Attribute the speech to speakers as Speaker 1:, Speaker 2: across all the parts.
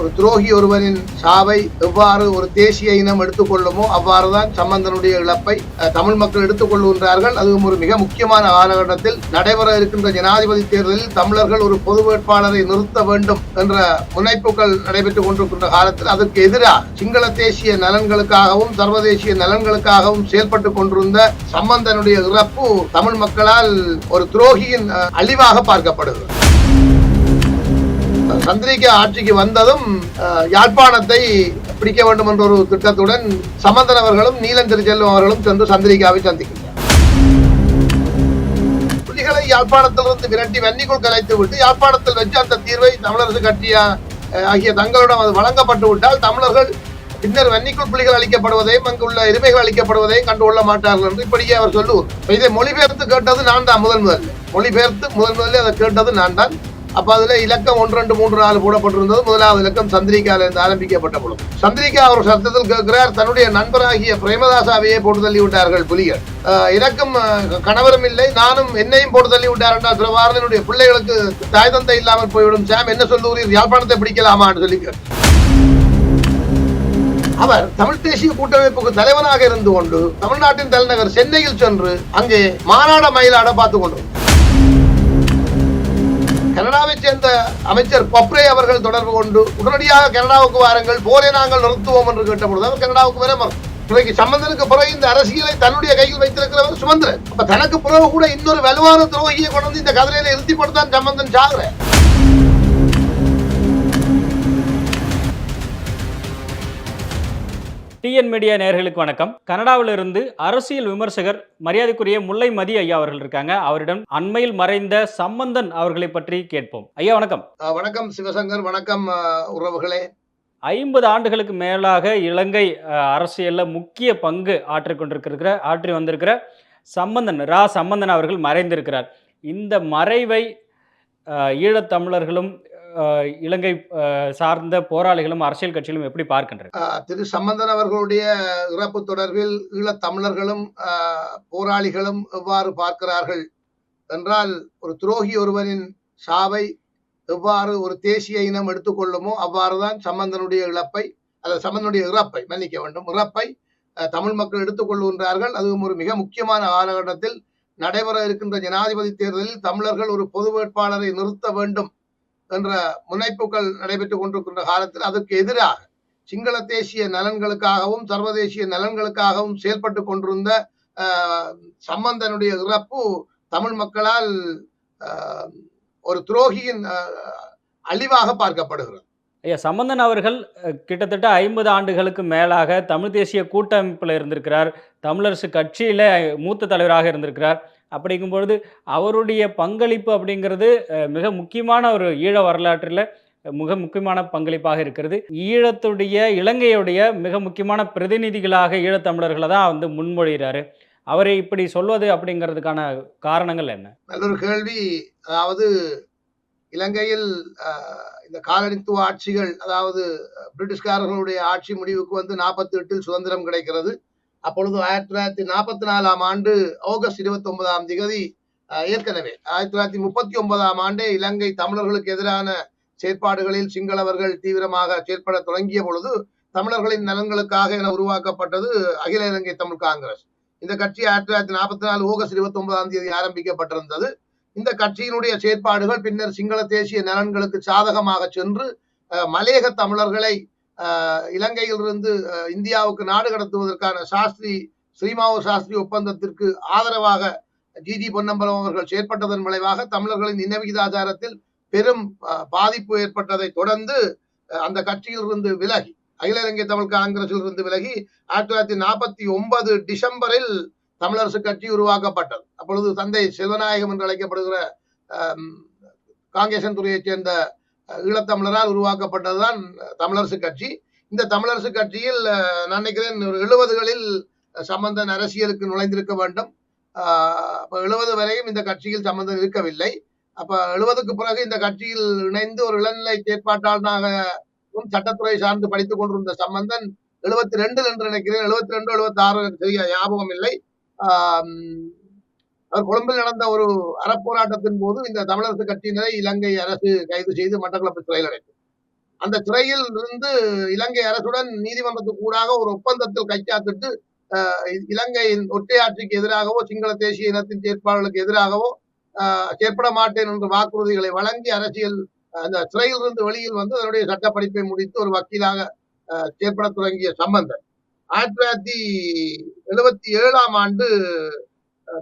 Speaker 1: ஒரு துரோகி ஒருவனின் சாவை எவ்வாறு ஒரு தேசிய இனம் எடுத்துக்கொள்ளுமோ அவ்வாறுதான் சம்பந்தனுடைய இழப்பை தமிழ் மக்கள் எடுத்துக்கொள்கின்றார்கள். அதுவும் ஒரு மிக முக்கியமான காலகட்டத்தில் நடைபெற இருக்கின்ற ஜனாதிபதி தேர்தலில் தமிழர்கள் ஒரு பொது வேட்பாளரை நிறுத்த வேண்டும் என்ற முனைப்புகள் நடைபெற்றுக் கொண்டிருக்கின்ற காலத்தில் அதற்கு எதிராக சிங்கள தேசிய நலன்களுக்காகவும் சர்வதேசிய நலன்களுக்காகவும் செயல்பட்டுக் கொண்டிருந்த சம்பந்தனுடைய இறப்பு தமிழ் மக்களால் ஒரு துரோகியின் அழிவாக பார்க்கப்படுகிறது. சந்திரிகா ஆட்சிக்கு வந்ததும் யாழ்ப்பாணத்தை பிடிக்க வேண்டும் என்ற ஒரு திட்டத்துடன் சம்பந்தன் அவர்களும் நீலன் திருச்செல்வம் அவர்களும் சென்று சந்திரிகாவை சந்திக்கின்றனர். புலிகளை யாழ்ப்பாணத்திலிருந்து விரட்டி வன்னிக்குள் கலைத்து விட்டு யாழ்ப்பாணத்தில் வச்சு அந்த தீர்வை தமிழரசு கட்சியா ஆகிய தங்களிடம் அது வழங்கப்பட்டு விட்டால் தமிழர்கள் பின்னர் வன்னிக்குள் புலிகள் அளிக்கப்படுவதையும் அங்குள்ள எருமைகள் அளிக்கப்படுவதையும் கண்டுகொள்ள மாட்டார்கள் என்று இப்படியே அவர் சொல்லுவார். இதை மொழிபெயர்த்து கேட்டது நான் தான் முதல் முதல் மொழிபெயர்த்து முதல் முதல்ல அதை கேட்டது நான் தான். அப்ப அதுல இலக்கம் ஒன்று ரெண்டு மூன்று நாலு போடப்பட்டிருந்தது முதலாவது இலக்கம் சந்திரிகால இருந்து ஆரம்பிக்கப்பட்ட பொழுது. சந்திரிகா அவர் சத்தத்தில் கேட்கிறார் தன்னுடைய நண்பராகிய பிரேமதாசாவையே போட்டு தள்ளி விட்டார்கள் புலிகள் எனக்கும் கணவரும் இல்லை நானும் என்னையும் போட்டு தள்ளி விட்டார் என்றால் பிரபாரனுடைய பிள்ளைகளுக்கு தாய் தந்தை இல்லாமல் போய்விடும். சாம் என்ன சொல்லுகிறீர்? யாழ்ப்பாணத்தை பிடிக்கலாமான்னு சொல்லி அவர் தமிழ் தேசிய கூட்டமைப்புக்கு தலைவராக இருந்து கொண்டு தமிழ்நாட்டின் தலைநகர் சென்னையில் சென்று அங்கே மாநாட மயிலாட பார்த்துக் கொண்டு கனடாவைச் சேர்ந்த அமைச்சர் பப்ரே அவர்கள் தொடர்பு கொண்டு உடனடியாக கனடாவுக்கு வாருங்கள் போரை நாங்கள் நிறுத்துவோம் என்று கேட்டபொழுது அவர் கனடாவுக்கு வர மறுத்தார். இன்றைக்கு சம்பந்தனுக்கு பிறகு இந்த அரசியலை தன்னுடைய கையில் வைத்திருக்கிறவர் சுமந்திரன் அப்ப தனக்கு பிறகு கூட இன்னொரு வலுவான துரோகியை கொண்டு வந்து இந்த கதிரையில இறுதிப்படுத்தான் சம்பந்தன் சாகுறேன்
Speaker 2: டிஎன் மீடியா நேயர்களுக்கு வணக்கம். கனடாவிலிருந்து அரசியல் விமர்சகர் மரியாதைக்குரிய முல்லை மதி ஐயா அவர்கள் இருக்காங்க. அவரிடம் அண்மையில் மறைந்த சம்பந்தன் அவர்களை பற்றி கேட்போம். ஐயா வணக்கம்.
Speaker 1: வணக்கம் சிவசங்கர் வணக்கம் உறவுகளே.
Speaker 2: ஐம்பது ஆண்டுகளுக்கு மேலாக இலங்கை அரசியல்ல முக்கிய பங்கு ஆற்றிக் கொண்டிருக்கிற ஆற்றி வந்திருக்கிற சம்பந்தன் ரா. சம்பந்தன் அவர்கள் மறைந்திருக்கிறார். இந்த மறைவை ஈழத்தமிழர்களும் இலங்கை சார்ந்த போராளிகளும் அரசியல் கட்சிகளும் எப்படி பார்க்கின்றனர்
Speaker 1: திரு சம்பந்தன் அவர்களுடைய இறப்பு தொடர்பில் ஈழத் தமிழர்களும் போராளிகளும் எவ்வாறு பார்க்கிறார்கள் என்றால் ஒரு துரோகி ஒருவனின் சாவை எவ்வாறு ஒரு தேசிய இனம் எடுத்துக்கொள்ளுமோ அவ்வாறுதான் சம்பந்தனுடைய இழப்பை அல்லது சம்பந்தனுடைய இறப்பை மன்னிக்க வேண்டும் இறப்பை தமிழ் மக்கள் எடுத்துக்கொள்கின்றார்கள். அதுவும் ஒரு மிக முக்கியமான காலகட்டத்தில் நடைபெற இருக்கின்ற ஜனாதிபதி தேர்தலில் தமிழர்கள் ஒரு பொது வேட்பாளரை நிறுத்த வேண்டும் என்ற முனைப்புகள் நடைபெற்றுக் கொண்டிருக்கின்ற காலத்தில் அதற்கு எதிராக சிங்கள தேசிய நலன்களுக்காகவும் சர்வதேசிய நலன்களுக்காகவும் செயல்பட்டு கொண்டிருந்த சம்பந்தனுடைய இறப்பு தமிழ் மக்களால் ஒரு துரோகியின் அழிவாக பார்க்கப்படுகிறது.
Speaker 2: ஐயா சம்பந்தன் அவர்கள் கிட்டத்தட்ட ஐம்பது ஆண்டுகளுக்கு மேலாக தமிழ் தேசிய கூட்டமைப்பில் இருந்திருக்கிறார். தமிழரசு கட்சியில் மூத்த தலைவராக இருந்திருக்கிறார். அப்படிங்கும்பொழுது அவருடைய பங்களிப்பு அப்படிங்கிறது மிக முக்கியமான ஒரு ஈழ வரலாற்றில் மிக முக்கியமான பங்களிப்பாக இருக்கிறது. ஈழத்துடைய இலங்கையுடைய மிக முக்கியமான பிரதிநிதிகளாக ஈழத்தமிழர்களை தான் வந்து முன்மொழிகிறாரு. அவரை இப்படி சொல்வது அப்படிங்கிறதுக்கான காரணங்கள் என்ன?
Speaker 1: நல்ல ஒரு கேள்வி. அதாவது இலங்கையில் இந்த காலனித்துவ ஆட்சிகள் அதாவது பிரிட்டிஷ்காரர்களுடைய ஆட்சி முடிவுக்கு வந்து நாற்பத்தி எட்டில் சுதந்திரம் கிடைக்கிறது. அப்பொழுது ஆயிரத்தி தொள்ளாயிரத்தி நாற்பத்தி நாலாம் ஆண்டு ஆகஸ்ட் இருபத்தி ஒன்பதாம் திகதி ஏற்கனவே. ஆயிரத்தி தொள்ளாயிரத்தி முப்பத்தி ஒன்பதாம் ஆண்டே இலங்கை தமிழர்களுக்கு எதிரான செயற்பாடுகளில் சிங்களவர்கள் தீவிரமாக செயற்பட தொடங்கிய பொழுது தமிழர்களின் நலன்களுக்காக என உருவாக்கப்பட்டது அகில இலங்கை தமிழ் காங்கிரஸ். இந்த கட்சி ஆயிரத்தி தொள்ளாயிரத்தி நாற்பத்தி நாலு ஆகஸ்ட் இருபத்தி ஒன்பதாம் தேதி ஆரம்பிக்கப்பட்டிருந்தது. இந்த கட்சியினுடைய செயற்பாடுகள் பின்னர் சிங்கள தேசிய நலன்களுக்கு சாதகமாக சென்று மலையக தமிழர்களை இலங்கையிலிருந்து இந்தியாவுக்கு நாடு கடத்துவதற்கான சாஸ்திரி ஸ்ரீமாவு சாஸ்திரி ஒப்பந்தத்திற்கு ஆதரவாக ஜிஜி பொன்னம்பலம் அவர்கள் செயற்பட்டதன் விளைவாக தமிழர்களின் இன விகிதாச்சாரத்தில் பெரும் பாதிப்பு ஏற்பட்டதை தொடர்ந்து அந்த அந்த கட்சியிலிருந்து விலகி அகில இலங்கை தமிழ் காங்கிரஸில் இருந்து விலகி ஆயிரத்தி தொள்ளாயிரத்தி நாற்பத்தி ஒன்பது டிசம்பரில் தமிழரசு கட்சி உருவாக்கப்பட்டது. அப்பொழுது தந்தை செல்வநாயகம் என்று அழைக்கப்படுகிற ஆம், காங்கேசன் துறையைச் சேர்ந்த ஈழத்தமிழரால் உருவாக்கப்பட்டதுதான் தமிழரசு கட்சி. இந்த தமிழரசு கட்சியில் நான் நினைக்கிறேன் ஒரு எழுபதுகளில் சம்பந்தன் அரசியலுக்கு நுழைந்திருக்க வேண்டும். ஆஹ், எழுபது வரையும் இந்த கட்சியில் சம்பந்தம் இருக்கவில்லை. அப்ப எழுபதுக்கு பிறகு இந்த கட்சியில் இணைந்து ஒரு இளநிலை செயற்பாட்டாளனாகவும் சட்டத்துறை சார்ந்து படித்துக் கொண்டிருந்த சம்பந்தன் எழுபத்தி ரெண்டில் என்று நினைக்கிறேன். எழுபத்தி ரெண்டு எழுபத்தி ஆறு சரியா ஞாபகம் இல்லை. கொழும்பில் நடந்த ஒரு அறப்போராட்டத்தின் போது இந்த தமிழரசு கட்சியினரை இலங்கை அரசு கைது செய்து மட்டக்களப்பு சிறையில் அடைத்தது. அந்த சிறையில் இருந்து இலங்கை அரசுடன் நீதிமன்றத்துக்கு கூடாக ஒரு ஒப்பந்தத்தில் கைச்சாத்திட்டு அஹ், இலங்கையின் ஒற்றையாட்சிக்கு எதிராகவோ சிங்கள தேசிய இனத்தின் செயற்பாடுகளுக்கு எதிராகவோ அஹ், செயற்பட மாட்டேன் என்ற வாக்குறுதிகளை வழங்கி அரசியல் அந்த சிறையிலிருந்து வெளியில் வந்து அதனுடைய சட்ட படிப்பை முடித்து ஒரு வக்கீலாக அஹ், செயற்பட தொடங்கிய சம்பந்தன். ஆயிரத்தி தொள்ளாயிரத்தி எழுபத்தி ஏழாம் ஆண்டு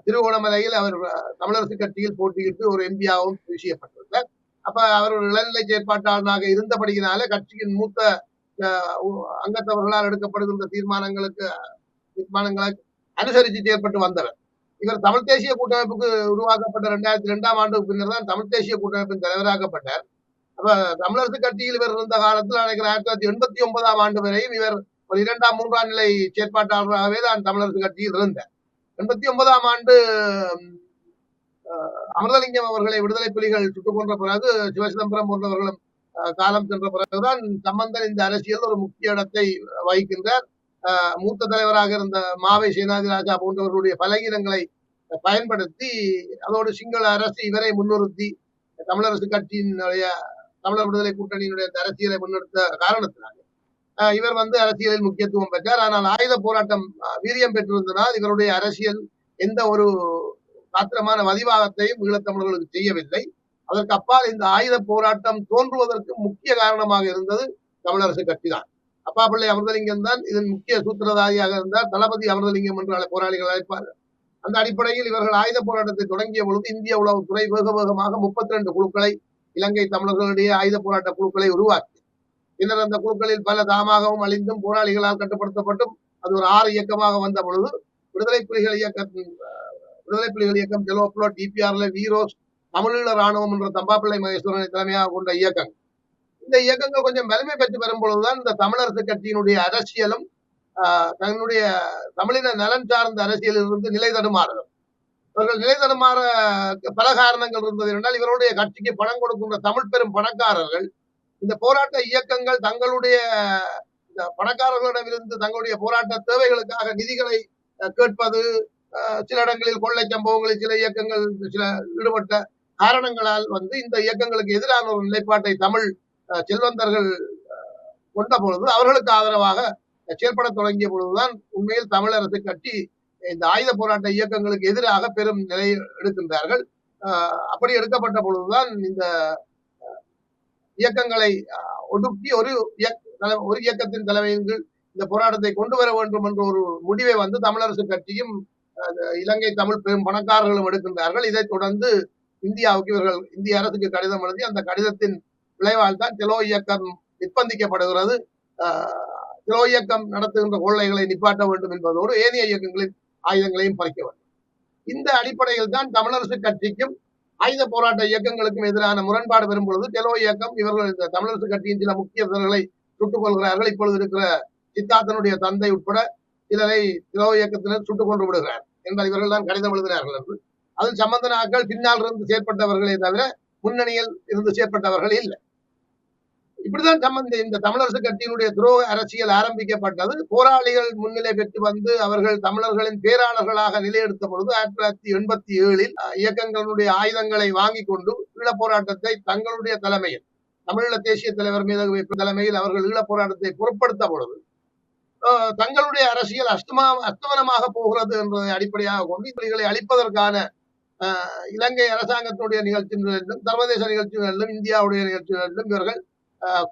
Speaker 1: திருகோணமலையில் அவர் தமிழரசு கட்சியில் போட்டியிட்டு ஒரு எம்பியாகவும் விஷயப்பட்டிருந்தார் அப்ப அவர் இளநிலை செயற்பாட்டாளனாக இருந்தபடியினால கட்சியின் மூத்த அங்கத்தவர்களால் எடுக்கப்படுகின்ற தீர்மானங்களுக்கு தீர்மானங்களை அனுசரித்து செயற்பட்டு வந்தவர். இவர் தமிழ் தேசிய கூட்டமைப்புக்கு உருவாக்கப்பட்ட இரண்டாயிரத்தி ரெண்டாம் ஆண்டுக்கு பின்னர் தான் தமிழ் தேசிய கூட்டமைப்பின் தலைவராக்கப்பட்டார். அப்ப தமிழரசு கட்சியில் இவர் இருந்த காலத்தில் நினைக்கிறேன் ஆயிரத்தி தொள்ளாயிரத்தி எண்பத்தி ஒன்பதாம் ஆண்டு வரையும் இவர் ஒரு இரண்டாம் மூன்றாம் நிலை செயற்பாட்டாளராகவே தான் தமிழரசு கட்சியில் இருந்தார். எண்பத்தி ஒன்பதாம் ஆண்டு அமிர்தலிங்கம் அவர்களை விடுதலை புலிகள் சுட்டுக் கொன்ற பிறகு சிவசிதம்பரம் போன்றவர்களும் காலம் சென்ற பிறகுதான் சம்பந்தன் இந்த அரசியல் ஒரு முக்கிய இடத்தை வகிக்கின்றார். மூத்த தலைவராக இருந்த மாவை சேனாதிராஜா போன்றவர்களுடைய பலகீனங்களை பயன்படுத்தி அதோடு சிங்கள அரசு இவரை முன்னிறுத்தி தமிழரசு கட்சியினுடைய தமிழர் விடுதலை கூட்டணியினுடைய அரசியலை முன்னெடுத்த காரணத்தினால. இவர் வந்து அரசியலில் முக்கியத்துவம் பெற்றார். ஆனால் ஆயுத போராட்டம் வீரியம் பெற்றிருந்தனால் இவருடைய அரசியல் எந்த ஒரு காத்திரமான வதிவாகத்தையும் ஈழத்தமிழர்களுக்கு செய்யவில்லை. அதற்கு அப்பால் இந்த ஆயுத போராட்டம் தோன்றுவதற்கு முக்கிய காரணமாக இருந்தது தமிழரசு கட்சி தான். அப்பா பிள்ளை அமிர்தலிங்கம் தான் இதன் முக்கிய சூத்திரதாரியாக இருந்தார். தளபதி அமிர்தலிங்கம் என்று போராளிகள் அழைப்பார். அந்த அடிப்படையில் இவர்கள் ஆயுத போராட்டத்தை தொடங்கிய பொழுது இந்திய உளவுத்துறை வேக வேகமாக முப்பத்தி ரெண்டு குழுக்களை இலங்கை தமிழர்களுடைய ஆயுத போராட்ட குழுக்களை உருவாக்கி பின்னர் அந்த குழுக்களில் பல தாமாகவும் அழிந்தும் போராளிகளால் கட்டுப்படுத்தப்பட்டும் அது ஒரு ஆறு இயக்கமாக வந்த பொழுது விடுதலை புலிகள் இயக்கம் விடுதலை புலிகள் இயக்கம் ஜெலோப்ளோ டிபிஆர்ல வீரோஸ் தமிழீழ ராணுவம் என்ற தம்பாப்பிள்ளை மகேஸ்வரனை தலைமையாக கொண்ட இயக்கங்கள். இந்த இயக்கங்கள் கொஞ்சம் வலிமை பெற்று பெறும் பொழுதுதான் இந்த தமிழரசு கட்சியினுடைய அரசியலும் ஆஹ், தன்னுடைய தமிழின நலன் சார்ந்த அரசியலில் இருந்து நிலை தடுமாறுகிறது இவர்கள் நிலை தடுமாற பல காரணங்கள் இருந்தது. என்றால் இவருடைய கட்சிக்கு பணம் கொடுக்கின்ற தமிழ் பெரும் பணக்காரர்கள் இந்த போராட்ட இயக்கங்கள் தங்களுடைய இந்த பணக்காரர்களிடமிருந்து தங்களுடைய போராட்ட தேவைகளுக்காக நிதிகளை அஹ், கேட்பது சில இடங்களில் கொள்ளை சம்பவங்களில் சில இயக்கங்கள் சில ஈடுபட்ட காரணங்களால் வந்து இந்த இயக்கங்களுக்கு எதிரான ஒரு நிலைப்பாட்டை தமிழ் அஹ், செல்வந்தர்கள் அஹ், கொண்ட பொழுது அவர்களுக்கு ஆதரவாக செயல்பட தொடங்கிய பொழுதுதான் உண்மையில் தமிழரசு கட்டி இந்த ஆயுத போராட்ட இயக்கங்களுக்கு எதிராக பெரும் நிலை எடுக்கின்றார்கள். அப்படி எடுக்கப்பட்ட பொழுதுதான் இந்த இயக்கங்களை ஒடுக்கி ஒரு இயக்க- ஒரு இயக்கத்தின் தலைமையின் கீழ் இந்த போராட்டத்தை கொண்டு வர வேண்டும் என்ற ஒரு முடிவை வந்து தமிழரசு கட்சியும் இலங்கை தமிழ் பெரும் பணக்காரர்களும் எடுக்கின்றார்கள். இதைத் தொடர்ந்து இந்தியாவுக்கு இவர்கள் இந்திய அரசுக்கு கடிதம் எழுதி அந்த கடிதத்தின் விளைவால் தான் திலோ இயக்கம் நிர்பந்திக்கப்படுகிறது திலோ தெலோ இயக்கம் நடத்துகின்ற கொள்ளைகளை நிப்பாட்ட வேண்டும் என்பதோடு ஏனைய இயக்கங்களின் ஆயுதங்களையும் பறிக்க வேண்டும். இந்த அடிப்படையில் தான் தமிழரசு கட்சிக்கும் ஆயுத போராட்ட இயக்கங்களுக்கும் எதிரான முரண்பாடு வரும் பொழுது டெலோ இயக்கம் இவர்கள் இந்த தமிழரசு கட்சியின் சில முக்கிய முக்கியஸ்தர்களை சுட்டுக் கொள்கிறார்கள் இப்பொழுது இருக்கிற சித்தார்த்தனுடைய தந்தை உட்பட சிலரை டெலோ இயக்கத்தினர் சுட்டுக் கொண்டு விடுகிறார். என்றால் இவர்கள் தான் கடிதம் எழுதினார்கள் என்று. அதில் சம்பந்தனாக்கள் பின்னால் இருந்து செயற்பட்டவர்களே தவிர முன்னணியில் இருந்து செயற்பட்டவர்கள் இல்லை. இப்படிதான் சம்பந்த இந்த தமிழரசு கட்சியினுடைய துரோக அரசியல் ஆரம்பிக்கப்பட்டது. போராளிகள் முன்னிலை பெற்று வந்து அவர்கள் தமிழர்களின் பேராளர்களாக நிலையெடுத்த பொழுது ஆயிரத்தி தொள்ளாயிரத்தி எண்பத்தி ஏழில் இயக்கங்களுடைய ஆயுதங்களை வாங்கி கொண்டு ஈழப் போராட்டத்தை தங்களுடைய தலைமையில் தமிழீழ தேசிய தலைவர் மீது தலைமையில் அவர்கள் ஈழப் போராட்டத்தை பொருட்படுத்த பொழுது தங்களுடைய அரசியல் அஸ்தமா அஸ்தமனமாக போகிறது என்பதை அடிப்படையாக கொண்டு புலிகளை அழிப்பதற்கான இலங்கை அரசாங்கத்தினுடைய நிகழ்ச்சிகளிலும் சர்வதேச நிகழ்ச்சிகளிலும் இந்தியாவுடைய நிகழ்ச்சிகளிலும் இவர்கள்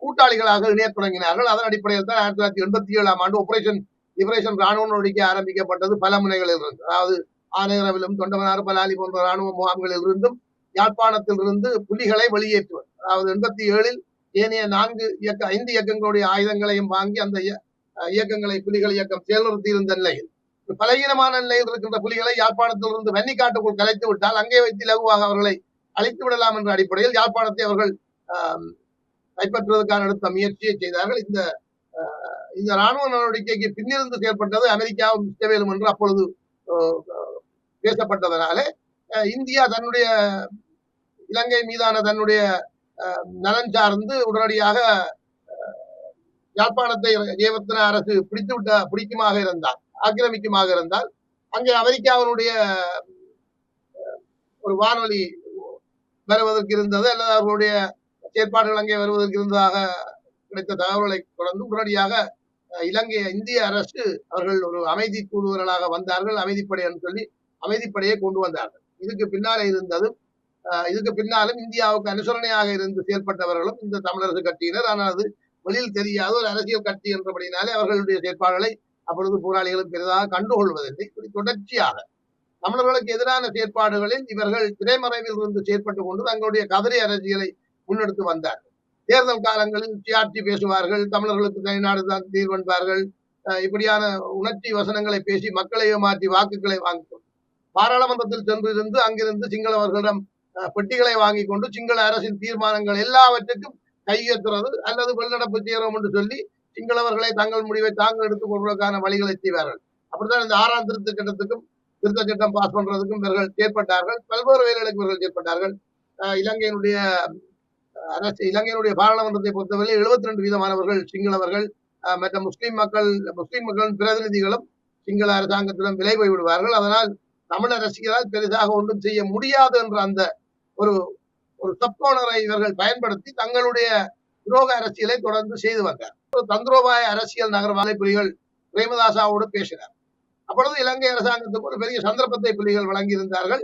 Speaker 1: கூட்டாளிகளாக இணையத் தொடங்கினார்கள். அதன் அடிப்படையில் தான் ஆயிரத்தி தொள்ளாயிரத்தி எண்பத்தி ஏழாம் ஆண்டு ஆபரேஷன் லிபரேஷன் ராணுவ நடவடிக்கை ஆரம்பிக்கப்பட்டது பல முனைகளில் இருந்து அதாவது ஆனையரவிலும் தொண்டமனார் பலாலி போன்ற ராணுவ முகாம்களில் இருந்தும் யாழ்ப்பாணத்தில் இருந்து புலிகளை வெளியேற்றுவது அதாவது எண்பத்தி ஏழில் ஏனைய நான்கு இயக்க ஐந்து இயக்கங்களுடைய ஆயுதங்களையும் வாங்கி அந்த இயக்கங்களை புலிகள் இயக்கம் செயல்நிறுத்தி இருந்த நிலையில் பலகீனமான நிலையில் இருக்கின்ற புலிகளை யாழ்ப்பாணத்தில் இருந்து வன்னிக்காட்டுக்குள் கலைத்து விட்டால் அங்கே வைத்து இலகுவாக அவர்களை அழைத்து விடலாம் என்ற அடிப்படையில் யாழ்ப்பாணத்தை அவர்கள் கைப்பற்றுவதற்கான எடுத்த முயற்சியை செய்தார்கள். இந்த இந்த ராணுவ நடவடிக்கைக்கு பின்னிருந்து செயல்பட்டது அமெரிக்காவும் இஸ்ரேலும் என்று அப்பொழுது பேசப்பட்டதனாலே அஹ், இந்தியா தன்னுடைய இலங்கை மீதான தன்னுடைய அஹ், நலன் சார்ந்து உடனடியாக யாழ்ப்பாணத்தை ஜெயவர்த்தன அரசு பிடித்து விட்ட பிடிக்குமாக இருந்தால் ஆக்கிரமிக்குமாக இருந்தால் அங்கே அமெரிக்காவினுடைய ஒரு வானொலி வருவதற்கு இருந்தது அல்லது அவர்களுடைய செயற்பாடுகள் அங்கே வருவதற்கு இருந்ததாக கிடைத்த தகவல்களை தொடர்ந்து உடனடியாக இலங்கை இந்திய அரசு அவர்கள் ஒரு அமைதி தூதுவர்களாக வந்தார்கள் அமைதிப்படை என்று சொல்லி அமைதிப்படையை கொண்டு வந்தார்கள். இதுக்கு பின்னாலே இருந்ததும் இதுக்கு பின்னாலும் இந்தியாவுக்கு அனுசரணையாக இருந்து செயல்பட்டவர்களும் இந்த தமிழரசு கட்சியினர். ஆனால் அது வெளியில் தெரியாத ஒரு அரசியல் கட்சி என்றபடினாலே அவர்களுடைய செயற்பாடுகளை அப்பொழுது போராளிகளும் பெரிதாக கண்டுகொள்வதில்லை. இப்படி தொடர்ச்சியாக தமிழர்களுக்கு எதிரான செயற்பாடுகளில் இவர்கள் திரைமறைவில் இருந்து செயற்பட்டுக் கொண்டு தங்களுடைய கதிரை அரசியலை முன்னெடுத்து வந்தார். தேர்தல் காலங்களில் சுயாட்சி பேசுவார்கள் தமிழர்களுக்கு தனிநாடு தான் தீர்வென்பார்கள் இப்படியான உணர்ச்சி வசனங்களை பேசி மக்களை ஏமாற்றி வாக்குகளை வாங்கும் பாராளுமன்றத்தில் சென்றிருந்து அங்கிருந்து சிங்களவர்களிடம் பெட்டிகளை வாங்கி கொண்டு சிங்கள அரசின் தீர்மானங்கள் எல்லாவற்றுக்கும் கையேற்றுறது அல்லது வெளிநடப்பு செய்கிறோம் என்று சொல்லி சிங்களவர்களை தங்கள் முடிவை தாங்கள் எடுத்துக் கொள்வதற்கான வழிகளை செய்வார்கள். அப்படித்தான் இந்த ஆறாம் திருத்த சட்டத்துக்கும் திருத்த சட்டம் பாஸ் பண்றதுக்கும் இவர்கள் செயற்பட்டார்கள். பல்வேறு வேலைகளுக்கு இவர்கள் செயற்பட்டார்கள். அஹ், இலங்கையினுடைய அரசு இலங்கையினுடைய பாராளுமன்றத்தை பொறுத்தவரை எழுபத்தி ரெண்டு வீதமானவர்கள் சிங்களவர்கள் மற்ற முஸ்லீம் மக்கள் முஸ்லீம் மக்களின் பிரதிநிதிகளும் சிங்கள அரசாங்கத்திடம் விலை போய் விடுவார்கள் அதனால் தமிழ் அரசியலால் பெரிதாக ஒன்றும் செய்ய முடியாது என்ற அந்த ஒரு ஒரு தப்போனரை இவர்கள் பயன்படுத்தி தங்களுடைய துரோக அரசியலை தொடர்ந்து செய்து வந்தார். ஒரு தந்திரோபாய அரசியல் நகர்வாலை புலிகள் பிரேமதாசாவோடு பேசினார். அப்பொழுது இலங்கை அரசாங்கத்துக்கு ஒரு பெரிய சந்தர்ப்பத்தை புலிகள் வழங்கியிருந்தார்கள்.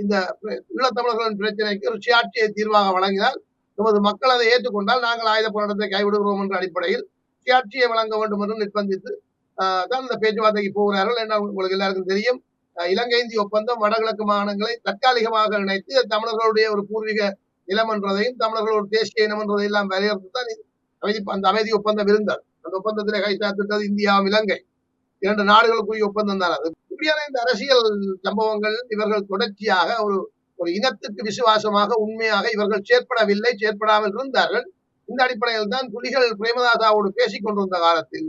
Speaker 1: இந்த உள்ள ஈழத்தமிழர்களின் பிரச்சனைக்கு ஒரு சுயாட்சியை தீர்வாக வழங்கினால் நமது மக்கள் அதை ஏற்றுக்கொண்டால் நாங்கள் ஆயுத போராட்டத்தை கைவிடுகிறோம் என்ற அடிப்படையில் சுயாட்சியை வழங்க வேண்டும் என்று நிர்பந்தித்து ஆஹ் தான் இந்த பேச்சுவார்த்தைக்கு போகிறார்கள் என்ன உங்களுக்கு எல்லாருக்கும் தெரியும். இலங்கை இந்திய ஒப்பந்தம் வடகிழக்கு மாகாணங்களை தற்காலிகமாக இணைத்து தமிழர்களுடைய ஒரு பூர்வீக நிலம் என்றதையும் தமிழர்கள் ஒரு தேசிய இனம் என்றதை எல்லாம் வரையறுத்து தான் அமைதி அந்த அமைதி ஒப்பந்தம் இருந்தது. அந்த ஒப்பந்தத்திலே கைச்சாத்திட்டது இந்தியாவும் இலங்கை. இரண்டு நாடுகளுக்குரிய ஒப்பந்தம் தான் அது. இப்படியான இந்த அரசியல் சம்பவங்கள் இவர்கள் தொடர்ச்சியாக ஒரு ஒரு இனத்துக்கு விசுவாசமாக உண்மையாக இவர்கள் செயற்படவில்லை செயற்படாமல் இருந்தார்கள். இந்த அடிப்படையில் தான் புலிகள் பிரேமதாசாவோடு பேசிக் கொண்டிருந்த காலத்தில்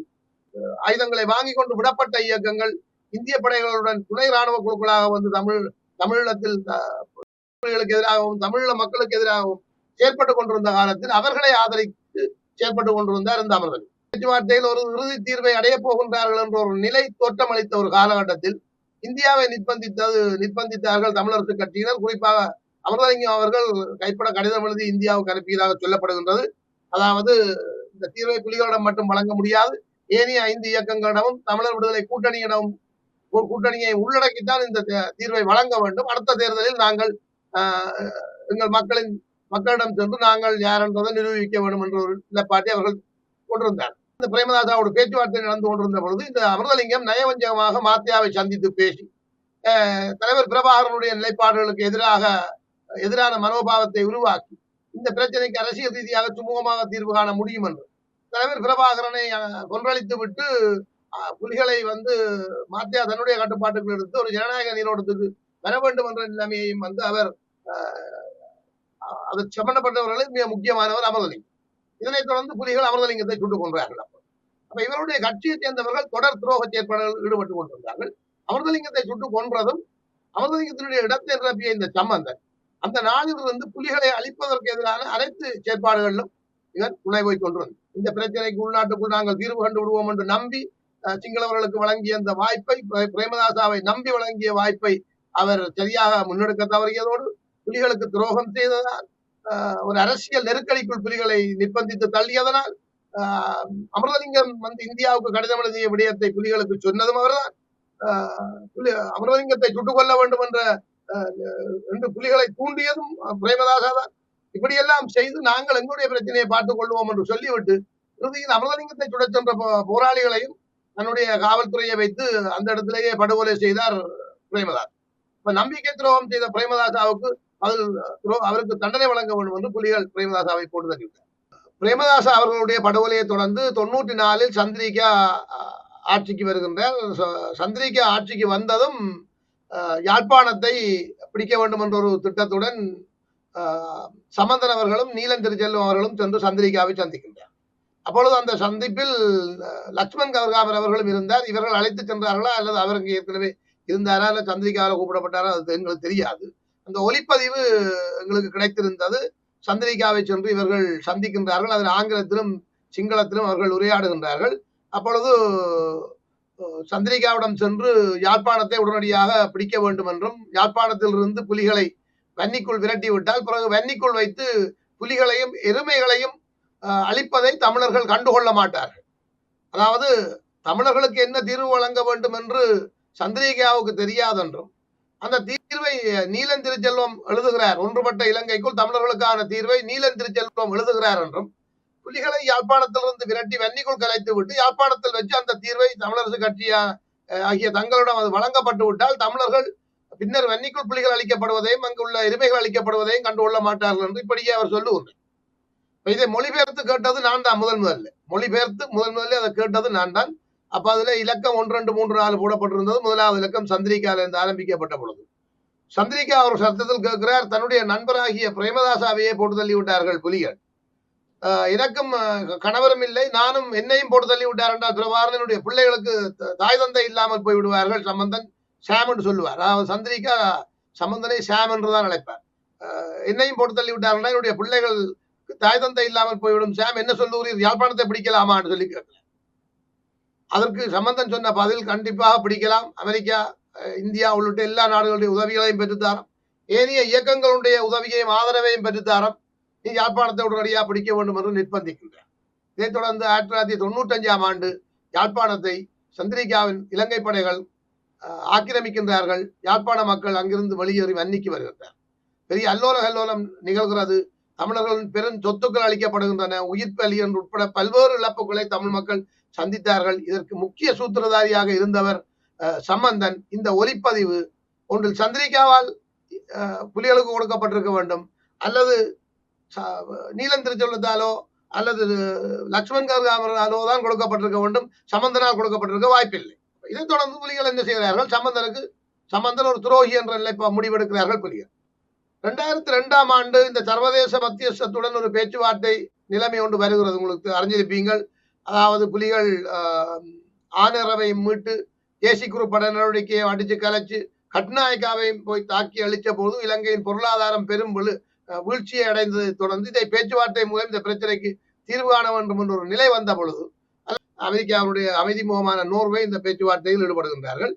Speaker 1: அஹ், ஆயுதங்களை வாங்கி கொண்டு விடப்பட்ட இயக்கங்கள் இந்திய படைகளுடன் துணை ராணுவ குழுக்களாக வந்து தமிழ் தமிழீழத்தில் புலிகளுக்கு எதிராகவும் தமிழீழ மக்களுக்கு எதிராகவும் செயற்பட்டு கொண்டிருந்த காலத்தில் அவர்களை ஆதரித்து செயற்பட்டு கொண்டிருந்தார் இந்த அமர்தல். பேச்சுவார்த்தையில் ஒரு இறுதி தீர்வை அடைய போகின்றார்கள் என்ற ஒரு நிலை தோற்றமளித்த ஒரு காலகட்டத்தில் இந்தியாவை நிர்பந்தித்தது நிர்பந்தித்தார்கள் தமிழரசு கட்சியினர். குறிப்பாக அமர்தலிங்கம் அவர்கள் கைப்பட கடிதம் எழுதி இந்தியாவுக்கு அனுப்பியதாக சொல்லப்படுகின்றது. அதாவது இந்த தீர்வை புலிகளிடம் மட்டும் வழங்க முடியாது. ஏனைய ஐந்து இயக்கங்களிடமும் தமிழர் விடுதலை கூட்டணியிடம் ஒரு கூட்டணியை உள்ளடக்கித்தான் இந்த தே- தீர்வை வழங்க வேண்டும். அடுத்த தேர்தலில் நாங்கள் எங்கள் மக்களின் மக்களிடம் சென்று நாங்கள் யார் என்பதை நிரூபிக்க வேண்டும் என்ற ஒரு நிலைப்பாட்டை அவர்கள் கொண்டிருந்தார் இந்த பிரேமதாசாவோட பேச்சுவார்த்தை நடந்து கொண்டிருந்த பொழுது இந்த அமிர்தலிங்கம் நயவஞ்சகமாக மாத்தியாவை சந்தித்து பேசி அஹ், தலைவர் பிரபாகரனுடைய நிலைப்பாடுகளுக்கு எதிராக எதிரான மனோபாவத்தை உருவாக்கி இந்த பிரச்சனைக்கு அரசியல் ரீதியாக சுமூகமாக தீர்வு காண முடியும் என்று. தலைவர் பிரபாகரனை கொன்றளித்து விட்டு அஹ், புலிகளை வந்து மாத்தியா தன்னுடைய கட்டுப்பாட்டுக்குள் எடுத்து ஒரு ஜனநாயக நீரோட்டத்துக்கு வர வேண்டும் என்ற நிலைமையையும் வந்து அவர் அஹ், அது சம்பந்தப்பட்டவர்களில் மிக முக்கியமானவர் அமர்தலிங்கம். இதனைத் தொடர்ந்து புலிகள் அமர்தலிங்கத்தை சுட்டுக் கொன்றார்கள் அப்ப இவருடைய கட்சியை சேர்ந்தவர்கள் தொடர் துரோக செயற்பாடுகளில் ஈடுபட்டுக் கொண்டிருந்தார்கள். அமர்தலிங்கத்தை சுட்டுக் கொன்றதும் அமர்தலிங்கத்தினுடைய இடத்தை நிரப்பிய இந்த சம்பந்தன் அந்த நாளிலிருந்து புலிகளை அழிப்பதற்கு எதிரான அனைத்து செயற்பாடுகளிலும் இவர் துணை போய் கொண்டிருந்தார் இந்த பிரச்சனைக்கு உள்நாட்டுக்குள் நாங்கள் தீர்வு கண்டு விடுவோம் என்று நம்பி சிங்களவர்களுக்கு வழங்கிய அந்த வாய்ப்பை பிரேமதாசாவை நம்பி வழங்கிய வாய்ப்பை அவர் சரியாக முன்னெடுக்க தவறியதோடு புலிகளுக்கு துரோகம் செய்ததால் ஒரு அரசியல் நெருக்கடிக்குள் புலிகளை நிர்பந்தித்து தள்ளியதனால் ஆஹ், வந்து இந்தியாவுக்கு கடிதம் எழுதிய விடயத்தை புலிகளுக்கு சொன்னதும் அவர்தான். ஆஹ், அமிர்தலிங்கத்தை சுட்டுக் கொள்ள வேண்டும் என்ற என்று புலிகளை தூண்டியதும் பிரேமதாசா தான் இப்படியெல்லாம் செய்து நாங்கள் எங்களுடைய பிரச்சனையை பார்த்துக் கொள்வோம் என்று சொல்லிவிட்டு இறுதியில் அமிர்தலிங்கத்தை சுடச் சென்ற போராளிகளையும் தன்னுடைய காவல்துறையை வைத்து அந்த இடத்திலேயே படுகொலை செய்தார் பிரேமதாஸ். இப்ப நம்பிக்கை துரோகம் செய்த பிரேமதாசாவுக்கு அதில் அவருக்கு தண்டனை வழங்க வேண்டும் என்று புலிகள் பிரேமதாசாவை போட்டு தள்ளிவிட்டார் பிரேமதாசா அவர்களுடைய படுகொலையை தொடர்ந்து தொண்ணூற்றி நாலில் சந்திரிகா ஆட்சிக்கு வருகின்றார். ச- சந்திரிகா ஆட்சிக்கு வந்ததும் யாழ்ப்பாணத்தை பிடிக்க வேண்டும் என்ற ஒரு திட்டத்துடன் சமந்தன் அவர்களும் நீலன் திருச்செல்வம் அவர்களும் சென்று சந்திரிகாவை சந்திக்கின்றார். அப்பொழுது அந்த சந்திப்பில் லக்ஷ்மண் கவர்காமர் அவர்களும் இருந்தார். இவர்கள் அழைத்து சென்றார்களா? அல்லது அவருக்கு ஏற்கனவே இருந்தாரா? அல்ல சந்திரிகாவில் கூப்பிடப்பட்டாரா? அது எங்களுக்கு தெரியாது. அந்த ஒளிப்பதிவு எங்களுக்கு கிடைத்திருந்தது. சந்திரிகாவை சென்று இவர்கள் சந்திக்கின்றார்கள். அதில் ஆங்கிலத்திலும் சிங்களத்திலும் அவர்கள் உரையாடுகின்றார்கள். அப்பொழுது சந்திரிகாவிடம் சென்று யாழ்ப்பாணத்தை உடனடியாக பிடிக்க வேண்டும் என்றும் யாழ்ப்பாணத்திலிருந்து புலிகளை வன்னிக்குள் விரட்டி விட்டால் பிறகு வன்னிக்குள் வைத்து புலிகளையும் எருமைகளையும் அஹ், தமிழர்கள் கண்டுகொள்ள மாட்டார்கள். அதாவது தமிழர்களுக்கு என்ன தீர்வு வழங்க வேண்டும் என்று சந்திரிகாவுக்கு தெரியாதென்றும் அந்த தீர்வை நீலன் திருச்செல்வம் எழுதுகிறார். ஒன்றுபட்ட இலங்கைக்குள் தமிழர்களுக்கான தீர்வை நீலன் திருச்செல்வம் எழுதுகிறார் என்றும் புலிகளை யாழ்ப்பாணத்திலிருந்து விரட்டி வன்னிக்குள் கலைத்து விட்டு யாழ்ப்பாணத்தில் வச்சு அந்த தீர்வை தமிழரசு கட்சியா ஆகிய தங்களிடம் அது வழங்கப்பட்டு விட்டால் தமிழர்கள் பின்னர் வன்னிக்குள் புலிகள் அளிக்கப்படுவதையும் அங்குள்ள எருமைகள் அளிக்கப்படுவதையும் கண்டுகொள்ள மாட்டார்கள் என்று இப்படியே அவர் சொல்லுகிறார் இதை மொழிபெயர்த்து கேட்டது நான் தான் முதல் முதல்ல. மொழிபெயர்த்து முதல் முதல்ல அதை கேட்டது நான் தான். அப்ப அதுல இலக்கம் ஒன்று ரெண்டு மூன்று நாலு போடப்பட்டிருந்தது முதலாவது இலக்கம் சந்திரிகால இருந்து ஆரம்பிக்கப்பட்ட பொழுது. சந்திரிகா அவர் சத்தத்தில் கேட்கிறார் தன்னுடைய நண்பராகிய பிரேமதாசாவையே போட்டு தள்ளி விட்டார்கள் புலிகள். ஆஹ் எனக்கும் கணவரும் இல்லை நானும் என்னையும் போட்டு தள்ளி விட்டார் என்றால் பிரபாரனுடைய பிள்ளைகளுக்கு தாய் தந்தை இல்லாமல் போய் விடுவார்கள் சம்பந்தன் சாம் என்று சொல்லுவார். அதாவது சந்திரிகா சம்பந்தனை சாம் என்றுதான் அழைப்பார். ஆஹ் என்னையும் போட்டு தள்ளி விட்டார்கள் என்னுடைய பிள்ளைகள் தாய் தந்தை இல்லாமல் போய்விடும். சாம் என்ன சொல்லுவீர் யாழ்ப்பாணத்தை பிடிக்கலாமான்னு சொல்லி கேட்கிறார். அதற்கு சம்பந்தம் சொன்ன பதில் கண்டிப்பாக பிடிக்கலாம். அமெரிக்கா அஹ், இந்தியா உள்ளிட்ட எல்லா நாடுகளுடைய உதவிகளையும் பெற்றுத்தாரம். ஏனைய இயக்கங்களுடைய உதவியையும் ஆதரவையும் பெற்றுத்தாரம். நீ யாழ்ப்பாணத்தை உடனடியாக பிடிக்க வேண்டும் என்று நிர்பந்திக்கின்றார் இதைத் தொடர்ந்து ஆயிரத்தி தொள்ளாயிரத்தி தொண்ணூற்றஞ்சாம் ஆண்டு யாழ்ப்பாணத்தை சந்திரிகாவின் இலங்கை படைகள் ஆக்கிரமிக்கின்றார்கள். யாழ்ப்பாண மக்கள் அங்கிருந்து வெளியேறி வன்னிக்கு வருகின்றார் பெரிய அல்லோல கல்லோலம் நிகழ்கிறது. தமிழர்களின் பெரும் சொத்துக்கள் அளிக்கப்படுகின்றன. உயிர் பலி என்று உட்பட பல்வேறு இழப்புகளை தமிழ் மக்கள் சந்தித்தார்கள். இதற்கு முக்கிய சூத்திரதாரியாக இருந்தவர் அஹ், சம்பந்தன். இந்த ஒலிப்பதிவு ஒன்றில் சந்திரிகாவால் புலிகளுக்கு கொடுக்கப்பட்டிருக்க வேண்டும். அல்லது ச- நீலன் திருச்சொல்லத்தாலோ அல்லது லக்ஷ்மண் கருகாமராலோ தான் கொடுக்கப்பட்டிருக்க வேண்டும். சம்பந்தனால் கொடுக்கப்பட்டிருக்க வாய்ப்பில்லை. இதைத் தொடர்ந்து புலிகள் என்ன செய்கிறார்கள்? சம்பந்தனுக்கு சம்பந்தன் ஒரு துரோகி என்ற நிலை முடிவெடுக்கிறார்கள் புலிகள். ரெண்டாயிரத்தி ரெண்டாம் ஆண்டு இந்த சர்வதேச மத்தியஸ்தத்துடன் ஒரு பேச்சுவார்த்தை நிலைமை ஒன்று வருகிறது. உங்களுக்கு அறிஞ்சிருப்பீங்கள் அதாவது புலிகள் ஆனரவை மீட்டு தேசி குரூப் பட நடவடிக்கையை அடிச்சு கலைச்சு கட்நாயக்காவையும் போய் தாக்கி அழிச்ச போது இலங்கையின் பொருளாதாரம் பெரும் வீழ்ச்சியை அடைந்ததை தொடர்ந்து இதை பேச்சுவார்த்தை மூலம் இந்த பிரச்சனைக்கு தீர்வு காண வேண்டும் என்ற ஒரு நிலை வந்த பொழுது அமெரிக்காவுடைய அமைதி முகமான நோர்வே இந்த பேச்சுவார்த்தையில் ஈடுபடுகின்றார்கள்.